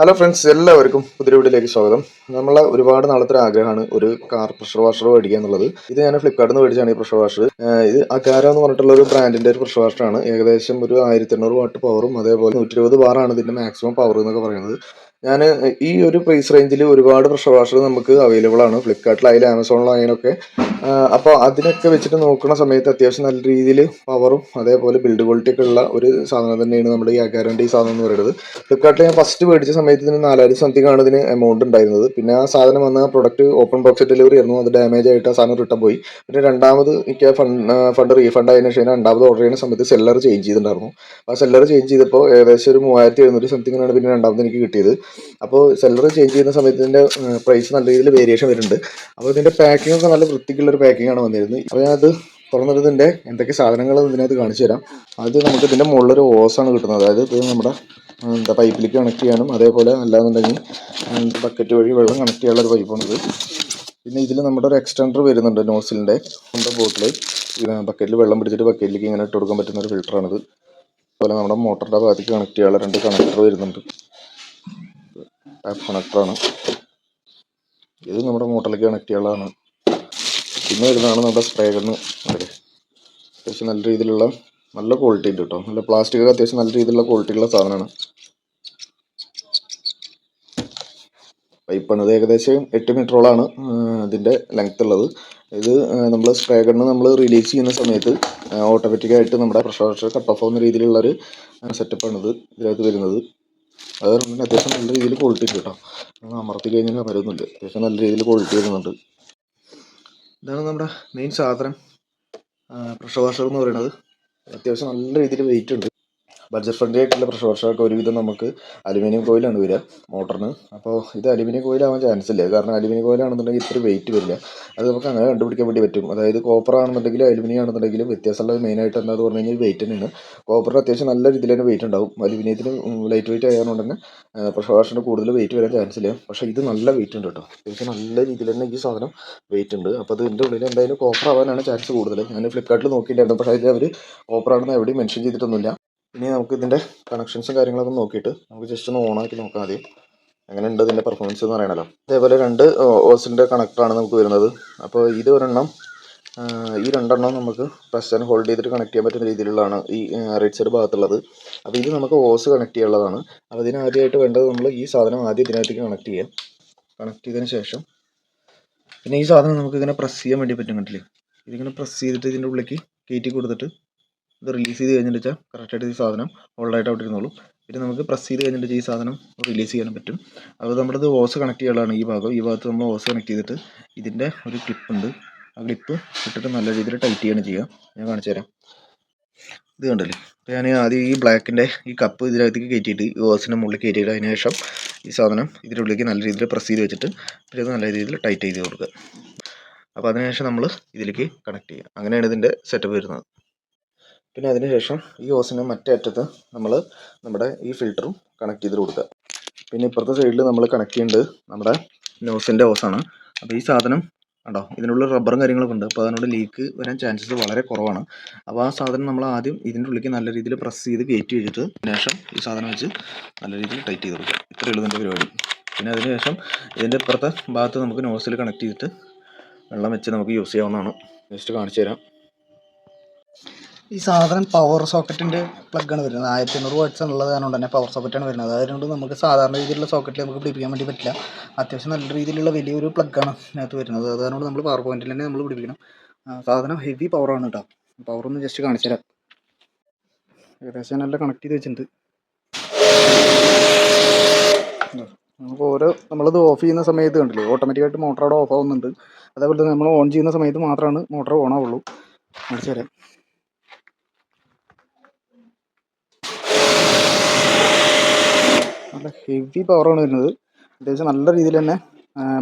Hello friends എല്ലാവർക്കും പുതിയ വീട്ടിലേക്ക് സ്വാഗതം. നമ്മൾ ഒരുപാട് നാളത്തെ ആഗ്രഹമാണ് ഒരു കാർ പ്രഷർ വാഷർ മേടിക്കുക എന്നുള്ളത് ഇത് ഞാൻ ഫ്ലിപ്കാർട്ടിൽ നിന്ന് മേടിച്ചാണ് ഈ പ്രഷർ വാഷർ ഇത് അകാര എന്ന് പറഞ്ഞിട്ടുള്ള ഒരു ബ്രാൻഡിന്റെ ഒരു പ്രഷർ വാഷറാണ് ഏകദേശം ഒരു ആയിരത്തി എണ്ണൂറ് വാട്ട് പവറും അതേപോലെ നൂറ്റി ഇരുപത് ബാറാണ് ഇതിന്റെ മാക്സിമം പവർ എന്നൊക്കെ പറയുന്നത്. ഞാൻ ഈ ഒരു പ്രൈസ് റേഞ്ചിൽ ഒരുപാട് പ്രഷർ വാഷർ നമുക്ക് അവൈലബിൾ ആണ്. ഫ്ലിപ്കാർട്ടിലായാലും ആമസോണിലായാലൊക്കെ അപ്പോൾ അതിനൊക്കെ വെച്ചിട്ട് നോക്കുന്ന സമയത്ത് അത്യാവശ്യം നല്ല രീതിയിൽ പവറും അതേപോലെ ബിൽഡ് ക്വാളിറ്റി ഒക്കെ ഉള്ള ഒരു സാധനം തന്നെയാണ് നമ്മുടെ ഈ ഗ്യാരണ്ടി സാധനം എന്ന് പറയുന്നത്. ഫ്ലിപ്കാർട്ടിൽ ഞാൻ ഫസ്റ്റ് മേടിച്ച സമയത്ത് ഇതിന് നാലായിരം സംതിങ് ആണ് ഇതിന് എമൗണ്ട് ഉണ്ടായിരുന്നത്. പിന്നെ ആ സാധനം വന്ന പ്രൊഡക്റ്റ് ഓപ്പൺ ബോക്സ് ഡെലിവറി ആയിരുന്നു. അത് ഡാമേജ് ആയിട്ട് ആ സാധനം റിട്ടേൺ പോയി. പിന്നെ രണ്ടാമത് എനിക്ക് ഫണ്ട് ഫണ്ട് റീഫണ്ട് ആയതിനു ശേഷം രണ്ടാമത് ഓർഡർ ചെയ്യുന്ന സമയത്ത് സെല്ലർ ചേഞ്ച് ചെയ്തിട്ടുണ്ടായിരുന്നു. ആ സെല്ലർ ചേഞ്ച് ചെയ്തപ്പോൾ ഏകദേശം ഒരു മൂവായിരത്തി എഴുന്നൂറ് സംതിങ്ങാണ് പിന്നെ രണ്ടാമത് എനിക്ക് കിട്ടിയത്. അപ്പോൾ സെല്ലർ ചേഞ്ച് ചെയ്യുന്ന സമയത്ത് ഇതിന്റെ പ്രൈസ് നല്ല രീതിയിൽ വേരിയേഷൻ വരുന്നുണ്ട്. അപ്പോൾ ഇതിന്റെ പാക്കിംഗ് ഒക്കെ നല്ല വൃത്തിക്കുള്ളൊരു പാക്കിംഗ് ആണ് വന്നിരുന്നത്. അപ്പോൾ ഞാനത് തുറന്നിട്ട് ഇതിന്റെ എന്തൊക്കെ സാധനങ്ങൾ ഇതിനകത്ത് കാണിച്ചു തരാം. അത് നമുക്ക് ഇതിന്റെ മുകളിലൊരു ഓസാണ് കിട്ടുന്നത്. അതായത് ഇത് നമ്മുടെ എന്താ പൈപ്പിലേക്ക് കണക്ട് ചെയ്യാനും അതേപോലെ അല്ലാന്നുണ്ടെങ്കിൽ ബക്കറ്റ് വഴി വെള്ളം കണക്ട് ചെയ്യാനുള്ള ഒരു പൈപ്പാണിത് പിന്നെ ഇതിൽ നമ്മുടെ ഒരു എക്സ്റ്റൻഡർ വരുന്നുണ്ട് നോസിലിന്റെ. നമ്മുടെ ബോട്ടിൽ ബക്കറ്റിൽ വെള്ളം പിടിച്ചിട്ട് ബക്കറ്റിലേക്ക് ഇങ്ങനെ ഇട്ട് കൊടുക്കാൻ പറ്റുന്ന ഒരു ഫിൽറ്ററാണിത് അതുപോലെ നമ്മുടെ മോട്ടറിന്റെ ഭാഗത്തേക്ക് കണക്ട് ചെയ്യാനുള്ള രണ്ട് കണക്ടർ വരുന്നുണ്ട്. ടാപ്പ് കണക്ടറാണ്. ഇത് നമ്മുടെ മോട്ടറിലേക്ക് കണക്ട് ചെയ്യാനുള്ളതാണ് പിന്നെ വരുന്നതാണ് നമ്മുടെ സ്പ്രേ ഗണ്ണ് അത്യാവശ്യം നല്ല രീതിയിലുള്ള നല്ല ക്വാളിറ്റി ഉണ്ട് കേട്ടോ നല്ല പ്ലാസ്റ്റിക് അത്യാവശ്യം നല്ല രീതിയിലുള്ള ക്വാളിറ്റിയുള്ള സാധനമാണ്. പൈപ്പാണ് ഇത് ഏകദേശം എട്ട് മീറ്ററോളാണ് ഇതിന്റെ ലെങ്ത് ഉള്ളത്. ഇത് നമ്മൾ സ്പ്രേ ഗണ്ണ് നമ്മൾ റിലീസ് ചെയ്യുന്ന സമയത്ത് ഓട്ടോമാറ്റിക്കായിട്ട് നമ്മുടെ പ്രഷർ കട്ട് ഓഫ് ആവുന്ന രീതിയിലുള്ളൊരു സെറ്റപ്പാണിത് ഇതിനകത്ത് വരുന്നത്. അത് അത്യാവശ്യം നല്ല രീതിയിൽ ക്വാളിറ്റി ഉണ്ട് കേട്ടോ. അമർത്തി കഴിഞ്ഞാൽ വരുന്നില്ല അത്യാവശ്യം നല്ല രീതിയിൽ ക്വാളിറ്റി വരുന്നുണ്ട്. ഇതാണ് നമ്മുടെ മെയിൻ സാധനം. പ്രഷർ വാഷർ എന്ന് പറയുന്നത്. അത്യാവശ്യം നല്ല രീതിയിൽ വെയിറ്റ് ഉണ്ട്. ബഡ്ജറ്റ് ഫ്രണ്ട്ലി ആയിട്ടുള്ള പ്രഷർ വർഷമൊക്കെ ഒരുവിധം നമുക്ക് അലുമിനിയം കോയിലാണ് വരിക മോട്ടറിന്. അപ്പോൾ ഇത് അലുമിനിയം കോയിലാവാൻ ചാൻസ് ഇല്ല. കാരണം അലുമിനിയം കോയിലാണെന്നുണ്ടെങ്കിൽ ഇത്ര വെയിറ്റ് വരില്ല. അത് നമുക്ക് അങ്ങനെ കണ്ടുപിടിക്കാൻ വേണ്ടി പറ്റും. അതായത് കോപ്പർ ആണെന്നുണ്ടെങ്കിലും അലുമിനിയം ആണെന്നുണ്ടെങ്കിലും വ്യത്യാസമുള്ളത് മെയിനായിട്ട് എന്താ പറഞ്ഞു കഴിഞ്ഞാൽ വെയിറ്റ് തന്നെയാണ്. കോപ്പറിന് അത്യാവശ്യം നല്ല രീതിയിൽ തന്നെ വെയിറ്റ് ഉണ്ടാവും. അലുമിനിയത്തിന് ലൈറ്റ് വെയിറ്റ് ആയതുകൊണ്ട് തന്നെ പ്രഷർ വാഷിന് കൂടുതൽ വെയിറ്റ് വരാൻ ചാൻസ് ഇല്ല. പക്ഷേ ഇത് നല്ല വെയിറ്റ് ഉണ്ട് കേട്ടോ. അത്യാവശ്യം നല്ല രീതിയിൽ തന്നെ ഈ സാധനം വെയിറ്റ് ഉണ്ട്. അപ്പോൾ അത് എന്റെ ഉള്ളിൽ എന്തായാലും കോപ്പർ ആവാനാണ് ചാൻസ് കൂടുതൽ. ഞാൻ ഫ്ലിപ്കാർട്ടിൽ നോക്കിയിട്ടുണ്ടായിരുന്നു. പക്ഷേ അതിൽ അവർ കോപ്പർ ആണെന്ന് എവിടെയും മെൻഷൻ ചെയ്തിട്ടൊന്നുമില്ല. ഇനി നമുക്ക് ഇതിന്റെ കണക്ഷൻസും കാര്യങ്ങളൊക്കെ നോക്കിയിട്ട് നമുക്ക് ജസ്റ്റ് ഒന്ന് ഓണാക്കി നോക്കാം ആദ്യം. എങ്ങനെയുണ്ട് ഇതിന്റെ പെർഫോമൻസ് എന്ന് പറയണല്ലോ. അതേപോലെ രണ്ട് ഓസിന്റെ കണക്ടറാണ് നമുക്ക് വരുന്നത്. അപ്പോൾ ഇത് ഒരെണ്ണം ഈ രണ്ടെണ്ണം നമുക്ക് പ്ലസ് ആൻഡ് ഹോൾഡ് ചെയ്തിട്ട് കണക്ട് ചെയ്യാൻ പറ്റുന്ന രീതിയിലുള്ളതാണ് ഈ റൈറ്റ് സൈഡ് ഭാഗത്തുള്ളത്. അപ്പോൾ ഇത് നമുക്ക് ഓസ് കണക്ട് ചെയ്യാനുള്ളതാണ്. അപ്പോൾ ഇതിന് ആദ്യമായിട്ട് വേണ്ടത് നമ്മൾ ഈ സാധനം ആദ്യം ഇതിനകത്തേക്ക് കണക്ട് ചെയ്യാം. കണക്ട് ചെയ്തതിന് ശേഷം പിന്നെ ഈ സാധനം നമുക്ക് ഇങ്ങനെ പ്രസ് ചെയ്യാൻ വേണ്ടി പറ്റും കണ്ടില്ലേ? ഇതിങ്ങനെ പ്രസ് ചെയ്തിട്ട് ഇതിന്റെ ഉള്ളിലേക്ക് കയറ്റി കൊടുത്തിട്ട് ഇത് റിലീസ് ചെയ്ത് കഴിഞ്ഞിട്ട് വെച്ചാൽ കറക്റ്റായിട്ട് ഈ സാധനം ഹോൾഡായിട്ട് അവിടെ ഇരുന്നോളും. പിന്നെ നമുക്ക് പ്രസ് ചെയ്ത് കഴിഞ്ഞിട്ട് ഈ സാധനം റിലീസ് ചെയ്യാൻ പറ്റും. അപ്പോൾ നമ്മുടെ ഇത് ഓസ് കണക്ട് ചെയ്യാനുള്ളതാണ് ഈ ഭാഗം. ഈ ഭാഗത്ത് നമ്മൾ ഓസ് കണക്ട് ചെയ്തിട്ട് ഇതിന്റെ ഒരു ക്ലിപ്പ് ഉണ്ട്. ആ ക്ലിപ്പ് ഇട്ടിട്ട് നല്ല രീതിയിൽ ടൈറ്റ് ചെയ്യാണ് ചെയ്യുക. ഞാൻ കാണിച്ചു തരാം. ഇത് കണ്ടല്ലേ? അപ്പോൾ ഞാൻ ആദ്യം ഈ ബ്ലാക്കിന്റെ ഈ കപ്പ് ഇതിനകത്തേക്ക് കയറ്റിയിട്ട് ഈ ഓസിന്റെ മുകളിൽ കയറ്റിയിട്ട് അതിന് ശേഷം ഈ സാധനം ഇതിന്റെ ഉള്ളിലേക്ക് നല്ല രീതിയിൽ പ്രസ് ചെയ്ത് വെച്ചിട്ട് പിന്നെ നല്ല രീതിയിൽ ടൈറ്റ് ചെയ്ത് കൊടുക്കുക. അപ്പോൾ അതിനുശേഷം നമ്മൾ ഇതിലേക്ക് കണക്ട് ചെയ്യുക. അങ്ങനെയാണ് ഇതിന്റെ സെറ്റപ്പ് വരുന്നത്. പിന്നെ അതിനുശേഷം ഈ ഓസിന്റെ മറ്റേ അറ്റത്ത് നമ്മൾ നമ്മുടെ ഈ ഫിൽറ്ററും കണക്ട് ചെയ്ത് കൊടുക്കുക. പിന്നെ ഇപ്പുറത്തെ സൈഡിൽ നമ്മൾ കണക്ട് ചെയ്യേണ്ടത് നമ്മുടെ നോസിന്റെ ഓസാണ്. അപ്പോൾ ഈ സാധനം ഉണ്ടോ ഇതിനുള്ള റബ്ബറും കാര്യങ്ങളൊക്കെ ഉണ്ട്. അപ്പോൾ അതിനോട് ലീക്ക് വരാൻ ചാൻസസ് വളരെ കുറവാണ്. അപ്പോൾ ആ സാധനം നമ്മൾ ആദ്യം ഇതിന്റെ ഉള്ളിലേക്ക് നല്ല രീതിയിൽ പ്രസ് ചെയ്ത് കയറ്റി വെച്ചിട്ട് ശേഷം ഈ സാധനം വെച്ച് നല്ല രീതിയിൽ ടൈറ്റ് ചെയ്ത് കൊടുക്കുക. ഇത്രയേ ഉള്ളൂ ഇതിന്റെ പരിപാടി. പിന്നെ അതിനുശേഷം ഇതിന്റെ ഇപ്പുറത്തെ ഭാഗത്ത് നമുക്ക് നോസിൽ കണക്ട് ചെയ്തിട്ട് വെള്ളം വെച്ച് നമുക്ക് യൂസ് ചെയ്യാവുന്നതാണ്. ജസ്റ്റ് കാണിച്ചു തരാം. ഈ സാധനം പവർ സോക്കറ്റിന്റെ പ്ലഗാണ് വരുന്നത്. ആയിരത്തി എണ്ണൂറ് വാട്ട്സ് എന്നുള്ളത് കാരണം തന്നെ പവർ സോക്കറ്റാണ് വരുന്നത്. അതുകൊണ്ട് നമുക്ക് സാധാരണ രീതിയിലുള്ള സോക്കറ്റിൽ നമുക്ക് പിടിപ്പിക്കാൻ വേണ്ടി പറ്റില്ല. അത്യാവശ്യം നല്ല രീതിയിലുള്ള വലിയൊരു പ്ലഗാണ് അതിനകത്ത് വരുന്നത്. അതുകൊണ്ട് നമ്മൾ പവർ പോയിന്റിൽ തന്നെ നമ്മൾ പിടിപ്പിക്കണം. സാധനം ഹെവി പവറാണ് കേട്ടോ പവർ ഒന്ന് ജസ്റ്റ് കാണിച്ചു തരാം. ഏകദേശം നല്ല കണക്ട് ചെയ്ത് വെച്ചിട്ടുണ്ട്? നമുക്ക് ഓരോ നമ്മളത് ഓഫ് ചെയ്യുന്ന സമയത്ത് കണ്ടില്ലേ ഓട്ടോമാറ്റിക്കായിട്ട് മോട്ടർ അവിടെ ഓഫ് ആവുന്നുണ്ട്. അതേപോലെ തന്നെ നമ്മൾ ഓൺ ചെയ്യുന്ന സമയത്ത് മാത്രമാണ് മോട്ടർ ഓൺ ആവുള്ളൂ. കാണിച്ചു തരാം. നല്ല ഹെവി പവറാണ് വരുന്നത്. അത്യാവശ്യം നല്ല രീതിയിൽ തന്നെ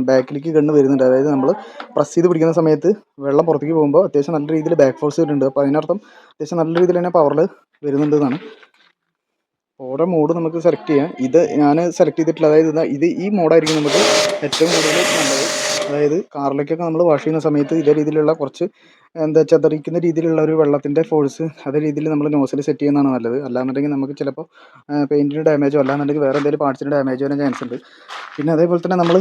ബാക്കിലേക്ക് ഗണ്ണ് വരുന്നുണ്ട്. അതായത് നമ്മൾ പ്രസ് ചെയ്ത് പിടിക്കുന്ന സമയത്ത് വെള്ളം പുറത്തേക്ക് പോകുമ്പോൾ അത്യാവശ്യം നല്ല രീതിയിൽ ബാക്ക് ഫോഴ്സ് വരുന്നുണ്ട്. അപ്പോൾ അതിനർത്ഥം അത്യാവശ്യം നല്ല രീതിയിൽ തന്നെ പവറിൽ വരുന്നുണ്ട് എന്നാണ്. ഓരോ മോഡ് നമുക്ക് സെലക്ട് ചെയ്യാം. ഇത് ഞാൻ സെലക്ട് ചെയ്തിട്ടില്ല. അതായത് ഇത് ഈ മോഡായിരിക്കും നമുക്ക് ഏറ്റവും കൂടുതൽ നല്ലത്. അതായത് കാറിലേക്കൊക്കെ നമ്മൾ വാഷ് ചെയ്യുന്ന സമയത്ത് ഇതേ രീതിയിലുള്ള കുറച്ച് എന്താ ചതറിക്കുന്ന രീതിയിലുള്ള ഒരു വെള്ളത്തിന്റെ ഫോഴ്സ് അതേ രീതിയിൽ നമ്മൾ നോസിൽ സെറ്റ് ചെയ്യുന്നതാണ് നല്ലത്. അല്ലാന്നുണ്ടെങ്കിൽ നമുക്ക് ചിലപ്പോൾ പെയിന്റിന് ഡാമേജോ അല്ലാന്നുണ്ടെങ്കിൽ വേറെ എന്തെങ്കിലും പാർട്സിന് ഡാമേജ് വരാൻ ചാൻസ് ഉണ്ട്. പിന്നെ അതേപോലെ തന്നെ നമ്മൾ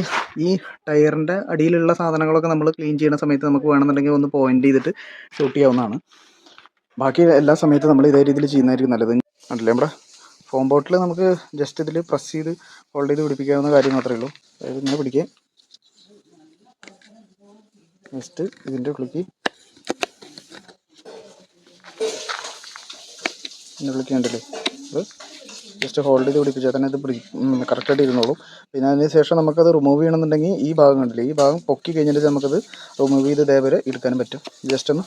ഈ ടയറിന്റെ അടിയിലുള്ള സാധനങ്ങളൊക്കെ നമ്മൾ ക്ലീൻ ചെയ്യുന്ന സമയത്ത് നമുക്ക് വേണമെന്നുണ്ടെങ്കിൽ ഒന്ന് പോയിന്റ് ചെയ്തിട്ട് ഷൂട്ട് ചെയ്യാവുന്നതാണ്. ബാക്കി എല്ലാ സമയത്തും നമ്മൾ ഇതേ രീതിയിൽ ചെയ്യുന്നതായിരിക്കും നല്ലത്. അല്ലേ നമ്മുടെ ഫോം ബോട്ടിൽ നമുക്ക് ജസ്റ്റ് ഇതിൽ പ്രസ് ചെയ്ത് ഹോൾഡ് ചെയ്ത് പിടിപ്പിക്കാവുന്ന കാര്യം മാത്രമേ ഉള്ളൂ. അതായത് ഇങ്ങനെ പിടിക്കുക. നെക്സ്റ്റ് ഇതിന്റെ ഉള്ളിലേക്ക് ഇതിന്റെ ഉള്ളിലേക്ക് കണ്ടില്ലേ? അത് ജസ്റ്റ് ഹോൾഡ് ചെയ്ത് പിടിപ്പിച്ചാൽ തന്നെ ഇത് കറക്റ്റായിട്ട് ഇരുന്നോളും. പിന്നെ അതിന് ശേഷം നമുക്കത് റിമൂവ് ചെയ്യണമെന്നുണ്ടെങ്കിൽ ഈ ഭാഗം കണ്ടില്ലേ? ഈ ഭാഗം പൊക്കി കഴിഞ്ഞിട്ട് നമുക്കത് റിമൂവ് ചെയ്ത് ഇതേവരെ എടുക്കാനും പറ്റും. ജസ്റ്റ് ഒന്ന്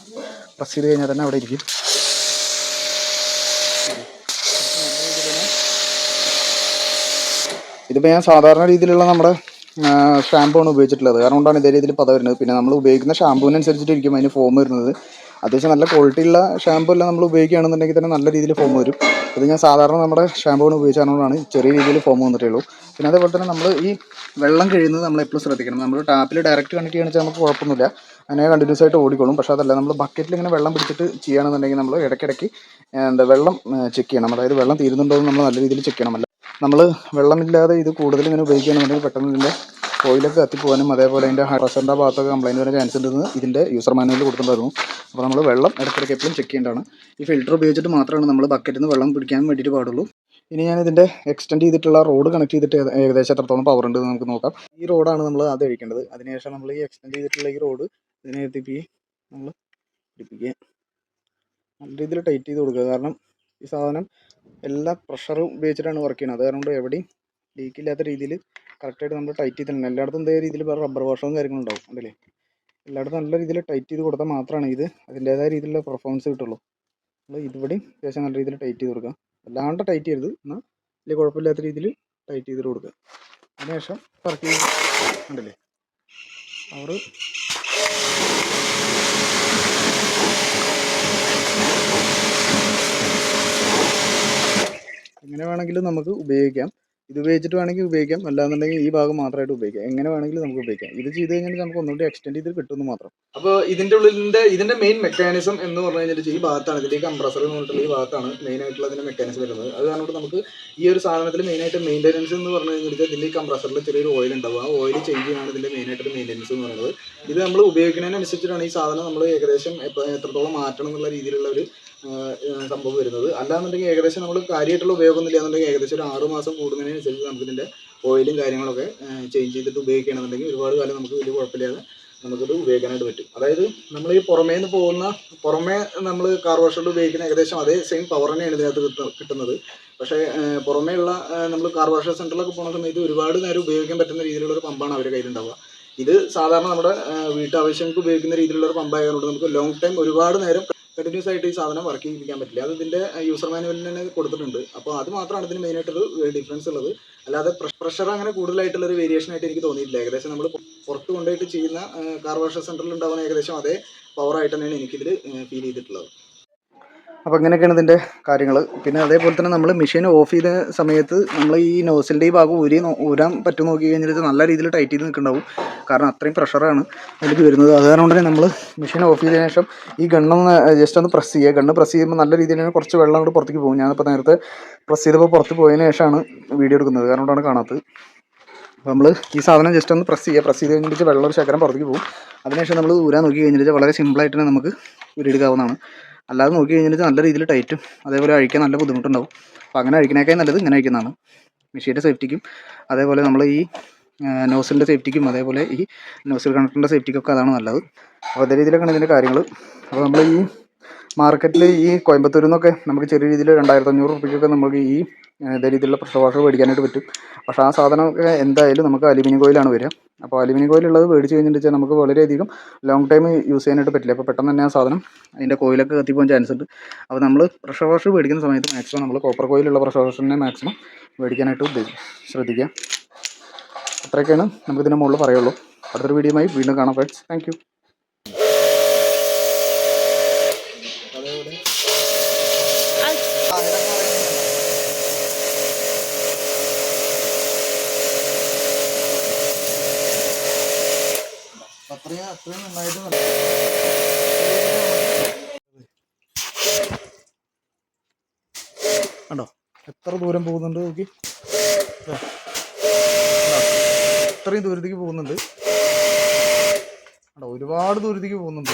പ്രസ് ചെയ്ത് കഴിഞ്ഞാൽ തന്നെ അവിടെ ഇരിക്കും. ഇതിപ്പോൾ ഞാൻ സാധാരണ രീതിയിലുള്ള നമ്മുടെ ഷാമ്പൂ ആണ് ഉപയോഗിച്ചിട്ടുള്ളത്. കാരണം കൊണ്ടാണ് ഇതേ രീതിയിൽ പത വരുന്നത്. പിന്നെ നമ്മൾ ഉപയോഗിക്കുന്ന ഷാമ്പൂവിനനുസരിച്ചിട്ടിരിക്കും അതിന് ഫോം വരുന്നത്. അത്യാവശ്യം നല്ല ക്വാളിറ്റി ഉള്ള ഷാമ്പൂ എല്ലാം നമ്മൾ ഉപയോഗിക്കുകയാണെന്നുണ്ടെങ്കിൽ തന്നെ നല്ല രീതിയിൽ ഫോം വരും. ഇത് ഞാൻ സാധാരണ നമ്മുടെ ഷാമ്പൂണ് ഉപയോഗിച്ചതുകൊണ്ടാണ് ചെറിയ രീതിയിൽ ഫോം വന്നിട്ടുള്ളൂ പിന്നെ അതേപോലെ തന്നെ നമ്മൾ ഈ വെള്ളം കഴിയുന്നത് നമ്മൾ എപ്പോഴും ശ്രദ്ധിക്കണം. നമ്മൾ ടാപ്പിൽ ഡയറക്റ്റ് കണക്ട് ചെയ്യണമെന്ന് നമുക്ക് കുഴപ്പമൊന്നുമില്ല. അങ്ങനെ കണ്ടിന്യൂസ് ആയിട്ട് ഓടിക്കോളും. പക്ഷേ അതല്ല നമ്മൾ ബക്കറ്റിൽ ഇങ്ങനെ വെള്ളം പിടിച്ചിട്ട് ചെയ്യുകയാണെന്നുണ്ടെങ്കിൽ നമ്മൾ ഇടയ്ക്കിടയ്ക്ക് എന്താ വെള്ളം ചെക്ക് ചെയ്യണം. അതായത് വെള്ളം തീരുന്നുണ്ടോ എന്ന് നമ്മൾ നല്ല രീതിയിൽ ചെക്ക് ചെയ്യണം. നമ്മൾ വെള്ളമില്ലാതെ ഇത് കൂടുതൽ ഇങ്ങനെ ഉപയോഗിക്കുകയാണെന്നുണ്ടെങ്കിൽ പെട്ടെന്ന് ഇതിന്റെ ഓയിലൊക്കെ കത്തിപ്പോകാനും അതേപോലെ അതിന്റെ പ്രഷറിന്റെ ഭാഗത്തൊക്കെ കംപ്ലൈന്റ് വരാൻ ചാൻസ് ഉണ്ടെന്ന് ഇതിന്റെ യൂസർ മാനുവലിൽ കൊടുത്തിട്ടുണ്ടായിരുന്നു. അപ്പോൾ നമ്മൾ വെള്ളം ഇടയ്ക്കിടയ്ക്ക് എപ്പോഴും ചെക്ക് ചെയ്യേണ്ടതാണ്. ഈ ഫിൽറ്റർ ഉപയോഗിച്ചിട്ട് മാത്രമാണ് നമ്മൾ ബക്കറ്റിൽ നിന്ന് വെള്ളം പിടിക്കാൻ വേണ്ടിയിട്ട് പാടുള്ളൂ. ഇനി ഞാൻ ഇതിന്റെ എക്സ്റ്റെൻഡ് ചെയ്തിട്ടുള്ള റോഡ് കണക്ട് ചെയ്തിട്ട് ഏക- ഏകദേശം എത്രത്തോളം പവർ ഉണ്ട് നമുക്ക് നോക്കാം. ഈ റോഡാണ് നമ്മൾ അത് കഴിക്കേണ്ടത് അതിനുശേഷം നമ്മൾ ഈ എക്സ്റ്റെൻഡ് ചെയ്തിട്ടുള്ള ഈ റോഡ് ഇതിനെ എത്തിപ്പിക്കുക നമ്മൾ പിടിപ്പിക്കുക നല്ല രീതിയിൽ ടൈറ്റ് ചെയ്ത് കൊടുക്കുക. കാരണം ഈ സാധനം എല്ലാ പ്രഷറും ഉപയോഗിച്ചിട്ടാണ് വർക്ക് ചെയ്യുന്നത്. അതുകൊണ്ട് എവിടെയും ലീക്ക് ഇല്ലാത്ത രീതിയിൽ കറക്റ്റായിട്ട് നമ്മൾ ടൈറ്റ് ചെയ്തിട്ടുണ്ട്. എല്ലായിടത്തും ഇതേ രീതിയിൽ വേറെ റബ്ബർ വാഷവും കാര്യങ്ങളും ഉണ്ടാവും. ഉണ്ടല്ലേ എല്ലായിടത്തും നല്ല രീതിയിൽ ടൈറ്റ് ചെയ്ത് കൊടുത്താൽ മാത്രമാണ് ഇത് അതിന്റേതായ രീതിയിലുള്ള പെർഫോമൻസ് കിട്ടുള്ളൂ. നമ്മൾ ഇതുപടിയും അത്യാവശ്യം നല്ല രീതിയിൽ ടൈറ്റ് ചെയ്ത് കൊടുക്കുക. അല്ലാണ്ട് ടൈറ്റ് ചെയ്യരുത്. എന്നാൽ വലിയ കുഴപ്പമില്ലാത്ത രീതിയിൽ ടൈറ്റ് ചെയ്തിട്ട് കൊടുക്കുക. അതിനുശേഷം ചെയ്ത് ഉണ്ടല്ലേ അവർ എങ്ങനെ വേണമെങ്കിലും നമുക്ക് ഉപയോഗിക്കാം. ഇത് ഉപയോഗിച്ചിട്ട് വേണമെങ്കിൽ ഉപയോഗിക്കാം. അല്ലാന്നുണ്ടെങ്കിൽ ഈ ഭാഗം മാത്രമായിട്ട് ഉപയോഗിക്കാം. എങ്ങനെ വേണമെങ്കിലും നമുക്ക് ഉപയോഗിക്കാം. ഇത് ചെയ്ത് കഴിഞ്ഞാൽ നമുക്ക് ഒന്നുകൂടി എക്സ്റ്റെൻഡ് ചെയ്ത് കിട്ടുമെന്ന് മാത്രം. അപ്പോൾ ഇതിന്റെ ഉള്ളിന്റെ ഇതിന്റെ മെയിൻ മെക്കാനിസം എന്ന് പറഞ്ഞു കഴിഞ്ഞാൽ ഈ ഭാഗത്താണ്. ഇതിന്റെ കംപ്രസർ എന്ന് പറഞ്ഞിട്ടുള്ള ഈ ഭാഗത്താണ് മെയിൻ ആയിട്ടുള്ള അതിന്റെ മെക്കാനിസം വരുന്നത്. അത് കാരണം നമുക്ക് ഈ ഒരു സാധനത്തിൽ മെയിനായിട്ട് മെയിന്റെനൻസ് എന്ന് പറഞ്ഞു കഴിഞ്ഞാൽ ഇതിന്റെ ഈ കംപ്രസറിൽ ചെറിയൊരു ഓയിൽ ഉണ്ടാവും. ആ ഓയിൽ ചേഞ്ച് ചെയ്യാനാണ് ഇതിന്റെ ആയിട്ട് മെയിന്റെനൻസ് എന്ന് പറയുന്നത്. ഇത് നമ്മൾ ഉപയോഗിക്കുന്നതിനനുസരിച്ചിട്ടാണ് ഈ സാധനം നമ്മൾ ഏകദേശം എത്രത്തോളം മാറ്റണം എന്നുള്ള രീതിയിലുള്ള ഒരു സംഭവം വരുന്നത്. അല്ലാന്നുണ്ടെങ്കിൽ ഏകദേശം നമ്മൾ കാര്യമായിട്ടുള്ള ഉപയോഗമൊന്നുമില്ല എന്നുണ്ടെങ്കിൽ ഏകദേശം ഒരു ആറ് മാസം കൂടുന്നതിനനുസരിച്ച് നമുക്ക് ഇതിന്റെ ഓയിലും കാര്യങ്ങളൊക്കെ ചേഞ്ച് ചെയ്തിട്ട് ഉപയോഗിക്കുകയാണെന്നുണ്ടെങ്കിൽ ഒരുപാട് കാലം നമുക്ക് വലിയ കുഴപ്പമില്ലാതെ നമുക്കിത് ഉപയോഗിക്കാനായിട്ട് പറ്റും. അതായത് നമ്മൾ ഈ പുറമേ നിന്ന് പോകുന്ന പുറമേ നമ്മൾ കാർ വാഷറിൽ ഉപയോഗിക്കുന്ന ഏകദേശം അതേ സെയിം പവർ തന്നെയാണ് ഇതിനകത്ത് കിട്ടുന്നത്. പക്ഷേ പുറമേ ഉള്ള നമ്മൾ കാർ വാഷ് സെന്ററിലൊക്കെ പോകുന്ന സമയത്ത് ഒരുപാട് നേരം ഉപയോഗിക്കാൻ പറ്റുന്ന രീതിയിലുള്ള ഒരു പമ്പാണ് അവരുടെ കയ്യിലുണ്ടാവുക. ഇത് സാധാരണ നമ്മുടെ വീട്ടാവശ്യങ്ങൾക്ക് ഉപയോഗിക്കുന്ന രീതിയിലുള്ള ഒരു പമ്പായതുകൊണ്ട് നമുക്ക് ലോങ് ടൈം ഒരുപാട് നേരം കണ്ടിന്യൂസ് ആയിട്ട് ഈ സാധനം വർക്ക് ചെയ്യിപ്പിക്കാൻ പറ്റില്ല. അത് ഇതിന്റെ യൂസർ മാനുവലിൽ തന്നെ കൊടുത്തിട്ടുണ്ട്. അപ്പോൾ അത് മാത്രമാണ് ഇതിന് മെയിനായിട്ടൊരു ഡിഫറൻസ് ഉള്ളത്. അല്ലാതെ പ്രഷർ അങ്ങനെ കൂടുതലായിട്ടുള്ള ഒരു വേരിയേഷൻ ആയിട്ട് എനിക്ക് തോന്നിയിട്ടില്ല. ഏകദേശം നമ്മൾ പുറത്ത് കൊണ്ടുപോയിട്ട് ചെയ്യുന്ന കാർ വാഷ് സെന്ററിൽ ഉണ്ടാവുന്ന ഏകദേശം അതേ പവർ ആയിട്ട് തന്നെയാണ് എനിക്കിതിൽ ഫീൽ ചെയ്തിട്ടുള്ളത്. അപ്പോൾ അങ്ങനെയൊക്കെയാണ് ഇതിന്റെ കാര്യങ്ങൾ പിന്നെ അതേപോലെ തന്നെ നമ്മൾ മെഷീൻ ഓഫ് ചെയ്ത സമയത്ത് നമ്മൾ ഈ നോസിലിന്റെ ഈ ഭാഗം ഊരി ഊരാൻ പറ്റും നോക്കി കഴിഞ്ഞാൽ നല്ല രീതിയിൽ ടൈറ്റ് ചെയ്ത് നിൽക്കുന്നുണ്ടാവും. കാരണം അത്രയും പ്രഷറാണ് അതിലേക്ക് വരുന്നത്. അത് കാരണം തന്നെ നമ്മൾ മെഷീൻ ഓഫ് ചെയ്തതിന് ശേഷം ഈ ഗണ്ണൊന്ന് ജസ്റ്റ് ഒന്ന് പ്രസ് ചെയ്യുക. ഗണ്ണ് പ്രസ് ചെയ്യുമ്പോൾ നല്ല രീതിയിൽ കുറച്ച് വെള്ളം അങ്ങോട്ട് പുറത്തേക്ക് പോകും. ഞാനിപ്പോൾ നേരത്തെ പ്രസ് ചെയ്തപ്പോൾ പുറത്ത് പോയതിന് ശേഷമാണ് വീഡിയോ എടുക്കുന്നത്. കാരണം കൊണ്ടാണ് കാണാത്തത്. അപ്പോൾ നമ്മൾ ഈ സാധനം ജസ്റ്റ് ഒന്ന് പ്രസ് ചെയ്യുക. പ്രസ് ചെയ്ത് കഴിഞ്ഞിട്ട് വെള്ളം ഒരു ശേഖരം പുറത്തേക്ക് പോകും. അതിനുശേഷം നമ്മൾ ഊരാൻ നോക്കി കഴിഞ്ഞിട്ട് വളരെ സിമ്പിളായിട്ട് തന്നെ നമുക്ക് ഊരിയെടുക്കാവുന്നതാണ് അല്ലാതെ നോക്കി കഴിഞ്ഞാൽ നല്ല രീതിയിൽ ടൈറ്റും അതേപോലെ അഴിക്കാൻ നല്ല ബുദ്ധിമുട്ടുണ്ടാവും. അപ്പോൾ അങ്ങനെ അഴിക്കണേക്കാൾ നല്ലത് ഇങ്ങനെ അഴിക്കുന്നതാണ്. മെഷീന്റെ സേഫ്റ്റിക്കും അതേപോലെ നമ്മൾ ഈ നോസിലിന്റെ സേഫ്റ്റിക്കും അതേപോലെ ഈ നോസിൽ കണക്ടറിന്റെ സേഫ്റ്റിക്കൊക്കെ അതാണ് നല്ലത്. അപ്പോൾ അതേ രീതിയിലൊക്കെയാണ് ഇതിന്റെ കാര്യങ്ങൾ അപ്പോൾ നമ്മൾ ഈ മാർക്കറ്റിൽ ഈ കോയമ്പത്തൂരിൽ നിന്നൊക്കെ നമുക്ക് ചെറിയ രീതിയിൽ രണ്ടായിരത്തി അഞ്ഞൂറ് റുപ്യക്കൊക്കെ നമുക്ക് ഈ ഇതേ രീതിയിലുള്ള പ്രഷർ വാഷർ മേടിക്കാനായിട്ട് പറ്റും. പക്ഷേ ആ സാധനമൊക്കെ എന്തായാലും നമുക്ക് അലുമിനിയം കോയിലാണ് വരിക. അപ്പോൾ അലുമിനിയം കോയിലുള്ളത് മേടിച്ച് കഴിഞ്ഞിട്ട് നമുക്ക് വളരെയധികം ലോങ് ടൈം യൂസ് ചെയ്യാനായിട്ട് പറ്റില്ല. അപ്പോൾ പെട്ടെന്ന് തന്നെ ആ സാധനം അതിന്റെ കോയിലൊക്കെ കത്തിപ്പോകാൻ ചാൻസ് ഉണ്ട്. അപ്പോൾ നമ്മൾ പ്രഷർ വാഷർ മേടിക്കുന്ന സമയത്ത് മാക്സിമം നമ്മൾ കോപ്പർ കോയിലുള്ള പ്രഷർ വാഷറിനെ മാക്സിമം മേടിക്കാനായിട്ട് ഉദ്ദേശിക്കും ശ്രദ്ധിക്കുക. അത്രയൊക്കെയാണ് നമുക്കിതിന്റെ മുകളിൽ പറയുള്ളൂ. അടുത്തൊരു വീഡിയോയുമായി വീണ്ടും കാണാം ഫ്രണ്ട്സ് താങ്ക് യു അത്രയും നന്നായിട്ട് കണ്ടോ? എത്ര ദൂരം പോകുന്നുണ്ട് നോക്കി? ഇത്രയും ദൂരത്തേക്ക് പോകുന്നുണ്ട്. കണ്ടോ? ഒരുപാട് ദൂരത്തേക്ക് പോകുന്നുണ്ട്